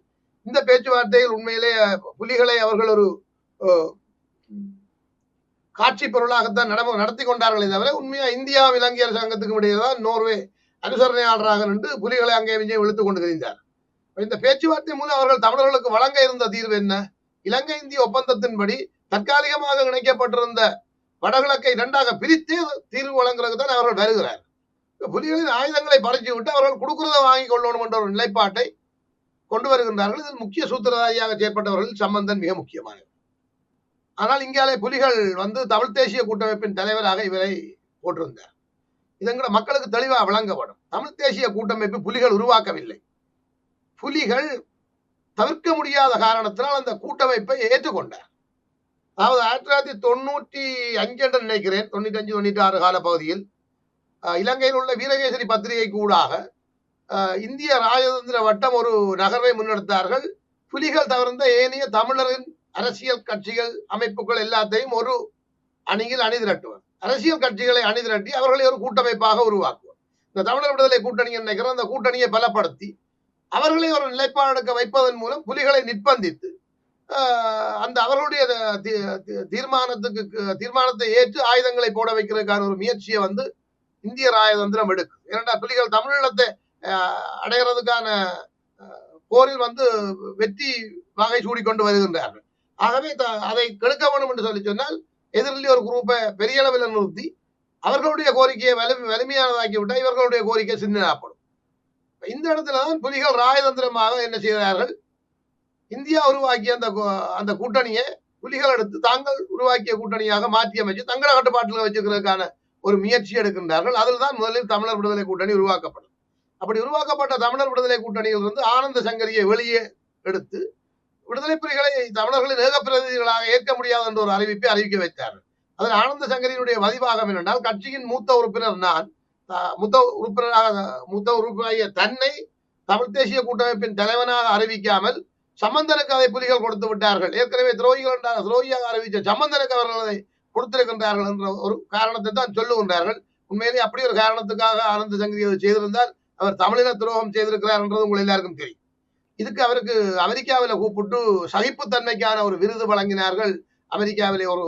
Speaker 1: இந்த பேச்சுவார்த்தையில் உண்மையிலே புலிகளை அவர்கள் ஒரு காட்சி பொருளாகத்தான் நட நடத்தி கொண்டார்களே தவிர உண்மையா இந்தியா இலங்கை அரசாங்கத்துக்கும் இடையே தான் நோர்வே அனுசரணையாளராக நின்று புலிகளை அங்கே இங்கே இழுத்துக் கொண்டு தெரிந்தார். இந்த பேச்சுவார்த்தை மூலம் அவர்கள் தமிழர்களுக்கு வழங்க இருந்த தீர்வு என்ன? இலங்கை இந்திய ஒப்பந்தத்தின்படி தற்காலிகமாக இணைக்கப்பட்டிருந்த வடகிழக்கை இரண்டாக பிரித்தே தீர்வு வழங்குறதுக்கு தான் அவர்கள் வருகிறார். புலிகளின் ஆயுதங்களை பறிச்சு விட்டு அவர்கள் கொடுக்கிறத வாங்கி கொள்ளணும் என்ற ஒரு நிலைப்பாட்டை கொண்டு வருகின்றார்கள். இதில் முக்கிய சூத்திரதாரியாக செயற்பட்டவர்கள் சம்பந்தன் மிக முக்கியமானவர் ஆனால் இங்காலே புலிகள் வந்து தமிழ் தேசிய கூட்டமைப்பின் தலைவராக இவரை போட்டிருந்தார். இதங்கட மக்களுக்கு தெளிவாக விளங்கப்படும். தமிழ் தேசிய கூட்டமைப்பு புலிகள் உருவாக்கவில்லை. புலிகள் தவிர்க்க முடியாத காரணத்தினால் அந்த கூட்டமைப்பை ஏற்றுக்கொண்டார். அதாவது ஆயிரத்தி தொள்ளாயிரத்தி தொண்ணூற்றி அஞ்சு என்று நினைக்கிறேன். தொண்ணூற்றி அஞ்சு தொண்ணூற்றி ஆறு கால பகுதியில் இலங்கையில் உள்ள வீரகேசரி பத்திரிகை கூடாக அஹ், இந்திய ராஜதந்திர வட்டம் ஒரு நகர்வை முன்னெடுத்தார்கள். புலிகள் தவிர்ந்த ஏனைய தமிழரின் அரசியல் கட்சிகள் அமைப்புகள் எல்லாத்தையும் ஒரு அணியில் அணிதிரட்டுவர். அரசியல் கட்சிகளை அணிதிரட்டி அவர்களை ஒரு கூட்டமைப்பாக உருவாக்குவார் இந்த தமிழர் விடுதலை கூட்டணி நினைக்கிறோம் அந்த கூட்டணியை பலப்படுத்தி அவர்களை ஒரு நிலைப்பாடு எடுக்க வைப்பதன் மூலம் புலிகளை நிர்பந்தித்து ஆஹ், அந்த அவர்களுடைய தீர்மானத்துக்கு தீர்மானத்தை ஏற்று ஆயுதங்களை போட வைக்கிறதுக்கான ஒரு முயற்சியை வந்து இந்திய ராஜதந்திரம் எடுக்கும். இரண்டா புலிகள் தமிழீழத்தை ஆஹ், அடைகிறதுக்கான ஆஹ், போரில் வந்து வெற்றி வகை சூடிக்கொண்டு வருகின்றார்கள். ஆகவே த- அதை கெடுக்க வேண்டும் என்று சொல்லி சொன்னால் எதிரில் ஒரு குரூப்பை பெரிய அளவில் நிறுத்தி அவர்களுடைய கோரிக்கையை வலிமை வலிமையானதாக்கி விட்டால் இவர்களுடைய கோரிக்கை சின்னப்படும் இந்த இடத்துல தான் புலிகள் ராஜதந்திரமாக என்ன செய்கிறார்கள்? இந்தியா உருவாக்கிய அந்த அந்த கூட்டணியை புலிகள் எடுத்து தாங்கள் உருவாக்கிய கூட்டணியாக மாற்றி அமைச்சு தங்கள கட்டுப்பாட்டில் வச்சுக்கிறதுக்கான ஒரு முயற்சி எடுக்கின்றார்கள். அதில் தான் முதலில் தமிழர் விடுதலை கூட்டணி உருவாக்கப்படும் அப்படி உருவாக்கப்பட்ட தமிழர் விடுதலை கூட்டணியில் இருந்து ஆனந்த சங்கரியை வெளியே எடுத்து விடுதலை புலிகளை தமிழர்களின் ஏக பிரதிநிதிகளாக ஏற்க முடியாது என்ற ஒரு அறிவிப்பை அறிவிக்க வைத்தார். அதில் ஆனந்த சங்கரியினுடைய பதிவாகம் என்னென்றால் கட்சியின் மூத்த உறுப்பினர் நான் மூத்த உறுப்பினராக மூத்த உறுப்பினராகிய தன்னை தமிழ் தேசிய கூட்டமைப்பின் தலைவனாக அறிவிக்காமல் சம்பந்தனுக்கு அதை புலிகள் கொடுத்து விட்டார்கள். ஏற்கனவே துரோகிகள் என்றார் துரோகியாக அறிவித்த சம்பந்தனுக்கு அவர்கள் அதை கொடுத்திருக்கின்றார்கள் என்ற ஒரு காரணத்தை தான் சொல்லுகின்றார்கள். உண்மையிலே அப்படி ஒரு காரணத்துக்காக ஆனந்த சங்கரி அதை செய்திருந்தால் அவர் தமிழின துரோகம் செய்திருக்கிறார் என்றது உங்கள் எல்லாருக்கும் தெரியும். இதுக்கு அவருக்கு அமெரிக்காவில் கூப்பிட்டு சகிப்புத்தன்மைக்கான ஒரு விருது வழங்கினார்கள். அமெரிக்காவிலே ஒரு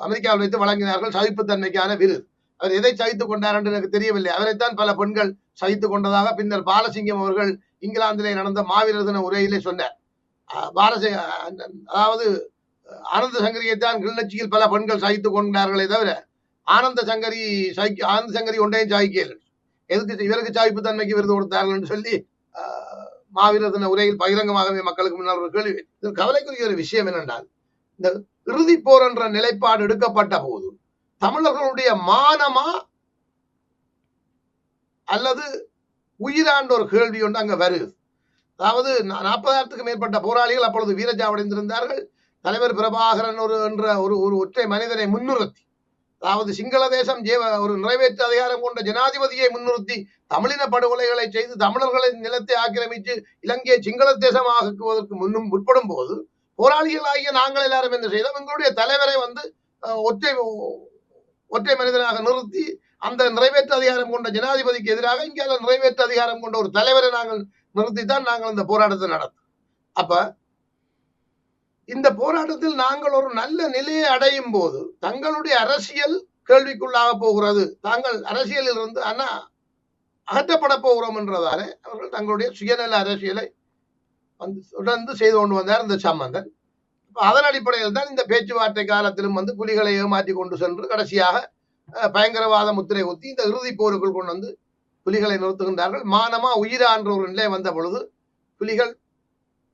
Speaker 1: அமெரிக்காவில் வைத்து வழங்கினார்கள் சகிப்புத்தன்மைக்கான விருது அவர் எதை சகித்துக் கொண்டார் என்று எனக்கு தெரியவில்லை. அவரைத்தான் பல பெண்கள் சகித்துக் கொண்டதாக பின்னர் பாலசிங்கம் அவர்கள் இங்கிலாந்திலே நடந்த மாவீரர் தின உரையிலே சொன்னார். அஹ் பாரசி அதாவது ஆனந்த சங்கரியைத்தான் கிளிநொச்சியில் பல பெண்கள் சகித்துக் கொண்டார்களே தவிர ஆனந்த சங்கரி சகிக்க ஆனந்த சங்கரி ஒன்றையும் சாய்க்கியல் எதுக்கு இவருக்கு சாய்ப்பு தன்மைக்கு விருது கொடுத்தார்கள் என்று சொல்லி மாவீரர் தின உரையில் பகிரங்கமாகவே மக்களுக்கு முன்னால் ஒரு கேள்வி இதில் கவலைக்குரிய ஒரு விஷயம் என்னென்றால் இந்த இறுதி போர் என்ற நிலைப்பாடு எடுக்கப்பட்ட போது தமிழர்களுடைய மானமா அல்லது உயிராண்ட ஒரு கேள்வி ஒன்று அங்க வருது. அதாவது நா- நாற்பதாயிரத்துக்கு மேற்பட்ட போராளிகள் அப்பொழுது வீரஜாவடைந்திருந்தார்கள். தலைவர் பிரபாகரன் ஒரு என்ற ஒரு ஒரு ஒற்றை மனிதனை முன்னிறுத்தி அதாவது சிங்கள தேசம் ஒரு நிறைவேற்று அதிகாரம் கொண்ட ஜனாதிபதியை முன்னிறுத்தி தமிழின படுகொலைகளை செய்து தமிழர்களின் நிலத்தை ஆக்கிரமித்து இலங்கையை சிங்கள தேசமாக்குவதற்கு முன்னும் முற்படும் போது போராளிகளாகிய நாங்கள் எல்லாரும் என்ன செய்தோம்? எங்களுடைய தலைவரை வந்து அஹ், ஒற்றை ஒற்றை மனிதனாக நிறுத்தி அந்த நிறைவேற்று அதிகாரம் கொண்ட ஜனாதிபதிக்கு எதிராக இங்கே நிறைவேற்று அதிகாரம் கொண்ட ஒரு தலைவரை நாங்கள் நிறுத்தித்தான் நாங்கள் இந்த போராட்டத்தை நடத்தோம். அப்ப இந்த போராட்டத்தில் நாங்கள் ஒரு நல்ல நிலையை அடையும் போது தங்களுடைய அரசியல் கேள்விக்குள்ளாக போகிறது. தாங்கள் அரசியலில் இருந்து ஆனா அகற்றப்பட போகிறோம் என்றதாலே அவர்கள் தங்களுடைய சுயநல அரசியலை வந்து தொடர்ந்து செய்து கொண்டு வந்தார் இந்த சம்பந்தன் அதன் அடிப்படையில் தான் இந்த பேச்சுவார்த்தை காலத்திலும் வந்து புலிகளை ஏமாற்றி கொண்டு சென்று கடைசியாக அஹ், பயங்கரவாத முத்திரை ஒத்தி இந்த இறுதி போருக்குள் கொண்டு வந்து புலிகளை நிறுத்துகின்றார்கள். மானமா உயிரா என்ற ஒரு நிலை வந்த பொழுது புலிகள்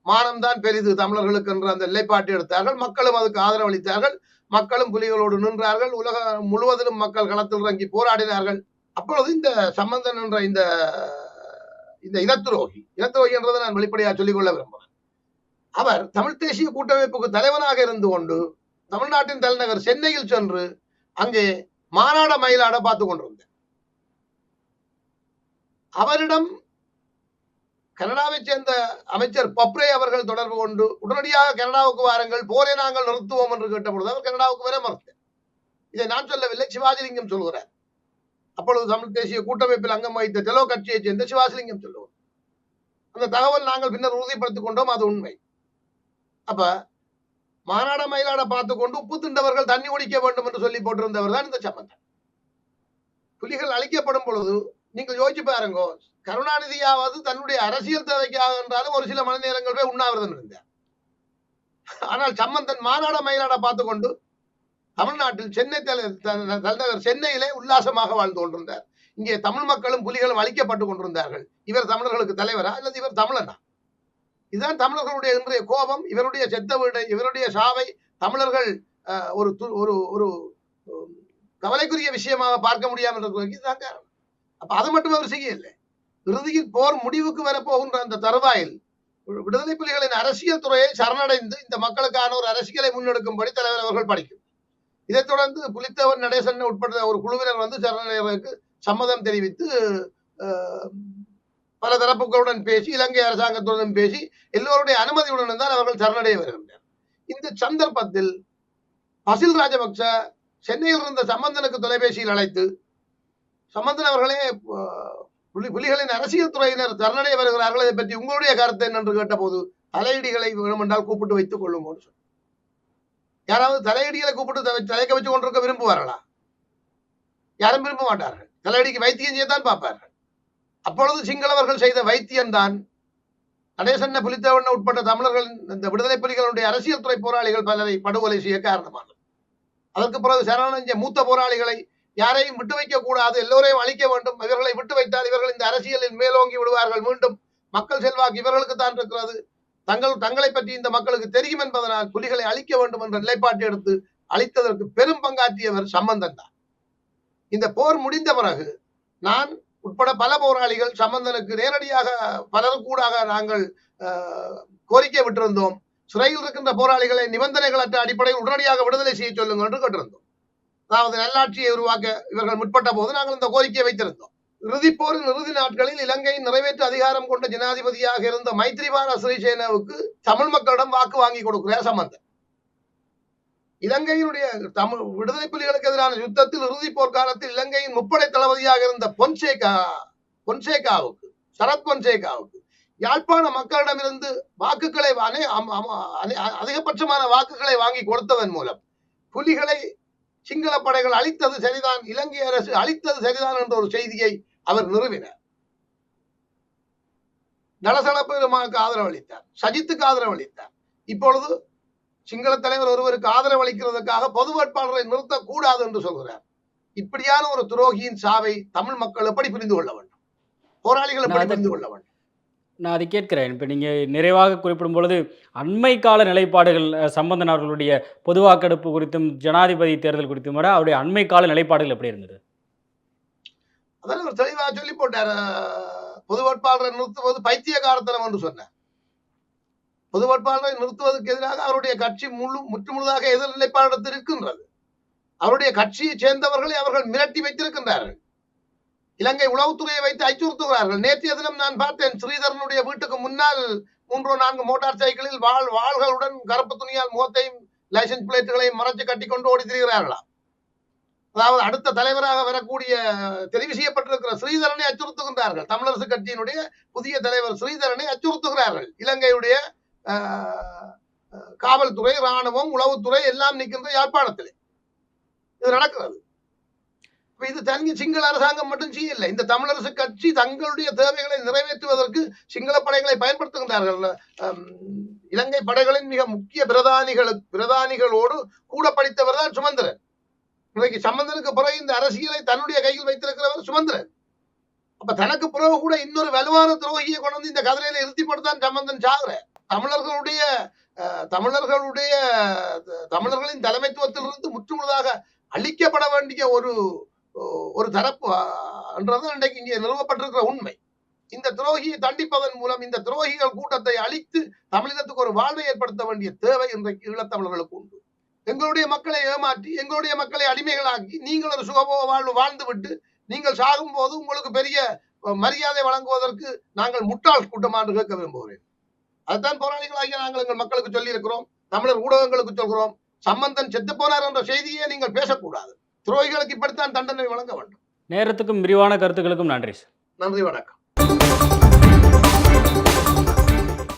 Speaker 1: மானம்தான் பெரிது தமிழர்களுக்கு என்ற அந்த நிலைப்பாட்டை எடுத்தார்கள். மக்களும் அதுக்கு ஆதரவளித்தார்கள். மக்களும் புலிகளோடு நின்றார்கள். உலகம் முழுவதிலும் மக்கள் களத்தில் இறங்கி போராடினார்கள். அப்பொழுது இந்த சம்பந்தன் என்ற இந்த இந்த இனத்துரோகி இனத்துரோகி என்றதை நான் வெளிப்படையாக சொல்லிக்கொள்ள விரும்புகிறேன். அவர் தமிழ் தேசிய கூட்டமைப்புக்கு தலைவனாக இருந்து கொண்டு தமிழ்நாட்டின் தலைநகர் சென்னையில் சென்று அங்கே மாநாட மயிலாட பார்த்து கொண்டிருந்தார். அவரிடம் கனடாவைச் சேர்ந்த அமைச்சர் பப்ரே அவர்கள் தொடர்பு கொண்டு உடனடியாக கனடாவுக்கு வாருங்கள் போரை நாங்கள் நிறுத்துவோம் என்று கேட்டபொழுது அவர் கனடாவுக்கு வர மறுத்தார் இதை நான் சொல்லவில்லை சிவாஜிலிங்கம் சொல்கிறார் அப்பொழுது தமிழ் தேசிய கூட்டமைப்பில் அங்கம் வகித்த தெலோ கட்சியைச் சேர்ந்த சிவாஜிலிங்கம் சொல்லுவார். அந்த தகவல் நாங்கள் பின்னர் உறுதிப்படுத்திக் கொண்டோம் அது உண்மை. அப்ப மாநாட மயிலாட பார்த்து கொண்டு உப்பு திண்டவர்கள் தண்ணி குடிக்க வேண்டும் என்று சொல்லி போட்டிருந்தவர் தான் இந்த சம்பந்தம் புலிகள் அழிக்கப்படும் பொழுது நீங்கள் யோசிச்சு பாருங்க கருணாநிதியாவது தன்னுடைய அரசியல் தேவைக்காக என்றாலும் ஒரு சில மணி நேரங்கள் போய் உண்ணாவிரதம் இருந்தார். ஆனால் சம்பந்தன் மாநாட மயிலாட பார்த்து கொண்டு தமிழ்நாட்டில் சென்னை தலைநகர் சென்னையிலே உல்லாசமாக வாழ்ந்து கொண்டிருந்தார். இங்கே தமிழ் மக்களும் புலிகளும் அழிக்கப்பட்டு கொண்டிருந்தார்கள். இவர் தமிழர்களுக்கு தலைவரா அல்லது இவர் தமிழனா? இதுதான் தமிழர்களுடைய இன்றைய கோபம். இவருடைய செத்த வீடு இவருடைய சாவை தமிழர்கள் ஒரு து- ஒரு ஒரு கவலைக்குரிய விஷயமாக பார்க்க முடியாமல் இருக்கிறதுக்கு இதுதான் காரணம். அப்ப அது மட்டும் அவர் செய்யலை இறுதியில் போர் முடிவுக்கு வரப்போகின்ற அந்த தருவாயில் விடுதலை புலிகளின் அரசியல் துறையை சரணடைந்து இந்த மக்களுக்கான ஒரு அரசியலை முன்னெடுக்கும்படி தலைவர் அவர்கள் படிக்கும். இதைத் தொடர்ந்து புலித்தேவன் நடேசன் உட்பட்ட ஒரு குழுவினர் வந்து சரணடைவதற்கு சம்மதம் தெரிவித்து பல தரப்புகளுடன் பேசி இலங்கை அரசாங்கத்துடன் பேசி எல்லோருடைய அனுமதியுடன் தான் அவர்கள் சரணடைய வருகின்றனர். இந்த சந்தர்ப்பத்தில் பசில் ராஜபக்ச சென்னையில் இருந்த சம்பந்தனுக்கு தொலைபேசியில் அழைத்து சம்பந்தன் அவர்களே புலி புலிகளின் அரசியல் துறையினர் தரணடைய வருகிறார்கள். இதை பற்றி உங்களுடைய கருத்து என்ன என்று கேட்டபோது தலையீடிகளை வேணுமென்றால் கூப்பிட்டு வைத்துக் கொள்ளும் யாராவது தலையடிகளை கூப்பிட்டு தலைக்க வச்சு கொண்டிருக்க விரும்புவார்களா? யாரும் விரும்ப மாட்டார்கள். தலையடிக்கு வைத்தியம் செய்யத்தான் பார்ப்பார்கள். அப்பொழுது சிங்களவர்கள் செய்த வைத்தியம் தான் நடேசன்ன புலித்தேவண்ண உட்பட்ட தமிழர்கள் இந்த விடுதலை புலிகளுடைய அரசியல் துறை போராளிகள் பலரை படுகொலை செய்ய காரணமானது. அதற்கு பிறகு சரணஞ்ச மூத்த போராளிகளை யாரையும் விட்டு வைக்க கூடாது. எல்லோரையும் அழிக்க வேண்டும். இவர்களை விட்டு வைத்தால் இவர்கள் இந்த அரசியலில் மேலோங்கி விடுவார்கள். மீண்டும் மக்கள் செல்வாக்கு இவர்களுக்கு தான் இருக்கிறது. தங்கள் தங்களை பற்றி இந்த மக்களுக்கு தெரியும் என்பதனால் புலிகளை அழிக்க வேண்டும் என்ற நிலைப்பாட்டை எடுத்து அழித்ததற்கு பெரும் பங்காற்றியவர் சம்பந்தன் தான். இந்த போர் முடிந்த பிறகு நான் உட்பட பல போராளிகள் சம்பந்தனுக்கு நேரடியாக பலருக்கூடாக நாங்கள் அஹ், கோரிக்கை விட்டிருந்தோம். சிறையில் இருக்கின்ற போராளிகளை நிபந்தனைகளற்ற அடிப்படையில் உடனடியாக விடுதலை செய்ய சொல்லுங்கள் என்று கேட்டிருந்தோம். அதாவது நல்லாட்சியை உருவாக்க இவர்கள் முற்பட்ட போது நாங்கள் இந்த கோரிக்கையை வைத்திருந்தோம். இறுதிப்போரின் இறுதி நாட்களில் இலங்கையின் நிறைவேற்று அதிகாரம் கொண்ட ஜனாதிபதியாக இருந்த மைத்ரிபால சிறிசேனாவுக்கு தமிழ் மக்களிடம் வாக்கு வாங்கி கொடுக்கிறார் சம்பந்தன் இலங்கையினுடைய தமிழ் விடுதலை புலிகளுக்கு எதிரான யுத்தத்தில் இறுதி போர்க்காலத்தில் இலங்கையின் முப்படை தளபதியாக இருந்த பொன்சேகா பொன்சேகாவுக்கு சரத் பொன்சேகாவுக்கு யாழ்ப்பாண மக்களிடமிருந்து வாக்குகளை அதிகபட்சமான வாக்குகளை வாங்கி கொடுத்ததன் மூலம் புலிகளை சிங்கள படைகள் அழித்தது சரிதான் இலங்கை அரசு அழித்தது சரிதான் என்ற ஒரு செய்தியை அவர் நிறுவினார். நலசல பெருமானுக்கு ஆதரவு அளித்தார் சஜித்துக்கு ஆதரவு அளித்தார் இப்பொழுது சிங்கள தலைவர் ஒருவருக்கு ஆதரவு அளிக்கிறதுக்காக பொது வேட்பாளரை நிறுத்தக்கூடாது என்று சொல்கிறார். இப்படியான ஒரு துரோகியின் சாவை தமிழ் மக்கள் எப்படி புரிந்து கொள்ள வேண்டும்? போராளிகள் எப்படி புரிந்து கொள்ள வேண்டும்?
Speaker 2: நான் அதை கேட்கிறேன். இப்போ நீங்கள் நிறைவாக குறிப்பிடும் பொழுது அண்மை கால நிலைப்பாடுகள் சம்பந்தன் அவர்களுடைய பொதுவாக்கெடுப்பு குறித்தும் ஜனாதிபதி தேர்தல் குறித்தும் விட அவருடைய அண்மை கால நிலைப்பாடுகள் எப்படி இருந்தது?
Speaker 1: அதான் அவர் தெளிவாக சொல்லி போட்டார். பொது வேட்பாளரை நிறுத்துவது பைத்தியகாரத்தனம் என்று சொன்னார். பொது வேட்பாளரை நிறுத்துவதற்கு எதிராக அவருடைய கட்சி முழு முற்று முழுதாக எதிர் நிலைப்பாடத்தில் இருக்கின்றது அவருடைய கட்சியை சேர்ந்தவர்களை அவர்கள் மிரட்டி வைத்திருக்கின்றார்கள். இலங்கை உளவுத்துறையை வைத்து அச்சுறுத்துகிறார்கள் நேற்றைய தினம் நான் பார்த்தேன் ஸ்ரீதரனுடைய வீட்டுக்கு முன்னால் மூன்றோ நான்கு மோட்டார் சைக்கிளில் வாழ் வாள்களுடன் கருப்பு துணியால் முகத்தையும் லைசன்ஸ் பிளேட்டுகளையும் மறைச்சு கட்டி கொண்டு ஓடி திரிகிறார்களா அதாவது அடுத்த தலைவராக வரக்கூடிய தெரிவு செய்யப்பட்டிருக்கிற ஸ்ரீதரனை அச்சுறுத்துகின்றார்கள். தமிழரசு கட்சியினுடைய புதிய தலைவர் ஸ்ரீதரனை அச்சுறுத்துகிறார்கள். இலங்கையுடைய ஆஹ், காவல்துறை ராணுவம் உளவுத்துறை எல்லாம் நிற்கின்ற யாழ்ப்பாணத்திலே. இது நடக்கிறது. இப்ப இது தனி சிங்கள அரசாங்கம் மட்டும் செய்யல. இந்த தமிழரசு கட்சி தங்களுடைய தேவைகளை நிறைவேற்றுவதற்கு சிங்கள படைகளை பயன்படுத்துகின்றார்கள். இலங்கை படைகளின் மிக முக்கிய பிரதானிகள் பிரதானிகளோடு கூட படித்தவர் தான் சுமந்திரன். இன்றைக்கு சம்பந்தனுக்கு பிறகு இந்த அரசியலை தன்னுடைய கையில் வைத்திருக்கிறவர் சுமந்திரன். அப்ப தனக்கு பிறகு கூட இன்னொரு வலுவான துரோகியை கொண்டு வந்து இந்த கதிரையில இறுதிப்படுத்தான் சம்பந்தன் சாகுற. தமிழர்களுடைய அஹ், தமிழர்களுடைய தமிழர்களின் தலைமைத்துவத்திலிருந்து முற்றுமுழுதாக அழிக்கப்பட வேண்டிய ஒரு ஒரு தரப்பு என்றது இன்றைக்கு இங்கே நிறுவப்பட்டிருக்கிற உண்மை. இந்த துரோகியை தண்டிப்பதன் மூலம் இந்த துரோகிகள் கூட்டத்தை அழித்து தமிழினத்துக்கு ஒரு வாழ்வை ஏற்படுத்த வேண்டிய தேவை இன்றைக்கு ஈழத்தமிழர்களுக்கு உண்டு. எங்களுடைய மக்களை ஏமாற்றி எங்களுடைய மக்களை அடிமைகளாக்கி நீங்கள் ஒரு சுகபோக வாழ்வு வாழ்ந்து விட்டு நீங்கள் சாகும் போது உங்களுக்கு பெரிய மரியாதை வழங்குவதற்கு நாங்கள் முட்டாள் கூட்டமா என்று கேட்க விரும்புகிறேன். அதுதான் போராளிகளாகிய நாங்கள் எங்கள் மக்களுக்கு சொல்லி இருக்கிறோம் தமிழர் ஊடகங்களுக்கு சொல்கிறோம் சம்பந்தன் செத்து போனார் என்ற செய்தியே நீங்கள் பேசக்கூடாது. துரோகிகளுக்கு இப்படித்தான் தண்டனை வழங்க வேண்டும்.
Speaker 2: நேரத்துக்கும் விரிவான கருத்துக்களுக்கும் நன்றி சார்.
Speaker 1: நன்றி வணக்கம்.